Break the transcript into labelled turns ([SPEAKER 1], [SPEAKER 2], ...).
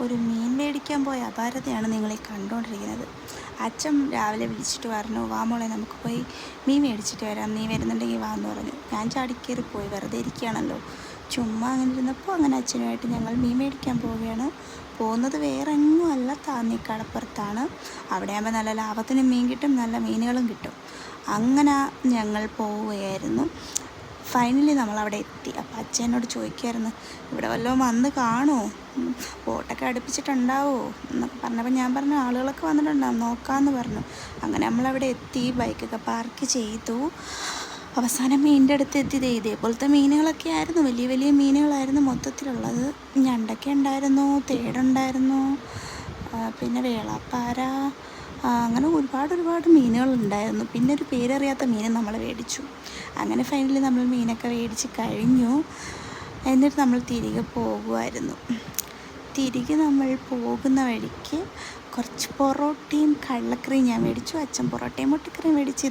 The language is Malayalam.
[SPEAKER 1] ഒരു മീൻ മേടിക്കാൻ പോയ അപാരതയാണ് നിങ്ങളീ കണ്ടുകൊണ്ടിരിക്കുന്നത് അച്ഛൻ രാവിലെ വിളിച്ചിട്ട് പറഞ്ഞു വാ മോളെ നമുക്ക് പോയി മീൻ മേടിച്ചിട്ട് വരാം. നീ വരുന്നുണ്ടെങ്കിൽ വാ എന്ന് പറഞ്ഞു. ഞാൻ ചാടിക്കേറി പോയി വെറുതെ ഇരിക്കുകയാണല്ലോ. ചുമ്മാ അങ്ങനെ ഇരുന്നപ്പോൾ അങ്ങനെ അച്ഛനുമായിട്ട് ഞങ്ങൾ മീൻ മേടിക്കാൻ പോവുകയാണ്. പോകുന്നത് വേറെ എങ്ങും അല്ല താന്നി കടപ്പുറത്താണ് അവിടെ ആകുമ്പോൾ നല്ല ലാഭത്തിന് മീൻ കിട്ടും നല്ല മീനുകളും കിട്ടും. അങ്ങനെ ഞങ്ങൾ പോവുകയായിരുന്നു. ഫൈനലി നമ്മൾ അവിടെ എത്തി അപ്പോൾ അച്ഛനോട് ചോദിക്കുമായിരുന്നു ഇവിടെ വല്ലതും വന്ന് കാണുമോ ബോട്ടൊക്കെ അടുപ്പിച്ചിട്ടുണ്ടാവോ? എന്നൊക്കെ പറഞ്ഞപ്പോൾ ഞാൻ പറഞ്ഞു ആളുകളൊക്കെ വന്നിട്ടുണ്ടാവും നോക്കാമെന്ന് പറഞ്ഞു. അങ്ങനെ നമ്മളവിടെ എത്തി ബൈക്കൊക്കെ പാർക്ക് ചെയ്തു. അവസാനം മീനിന്റെ അടുത്ത് എത്തിയത് ഇതേപോലത്തെ മീനുകളൊക്കെ ആയിരുന്നു വലിയ വലിയ മീനുകളായിരുന്നു മൊത്തത്തിലുള്ളത്. ഞണ്ടൊക്കെ ഉണ്ടായിരുന്നു തേടുണ്ടായിരുന്നു പിന്നെ വേളാപ്പാര അങ്ങനെ ഒരുപാട് ഒരുപാട് മീനുകളുണ്ടായിരുന്നു പിന്നെ ഒരു പേരറിയാത്ത മീനെ നമ്മൾ മേടിച്ചു. അങ്ങനെ ഫൈനലി നമ്മൾ മീനൊക്കെ മേടിച്ച് കഴിഞ്ഞു. എന്നിട്ട് നമ്മൾ തിരികെ പോകുമായിരുന്നു തിരികെ നമ്മൾ പോകുന്ന വഴിക്ക് കുറച്ച് പൊറോട്ടയും കടലക്കറിയും ഞാൻ മേടിച്ചു. അച്ഛൻ പൊറോട്ടയും മുട്ടക്കറിയും മേടിച്ച്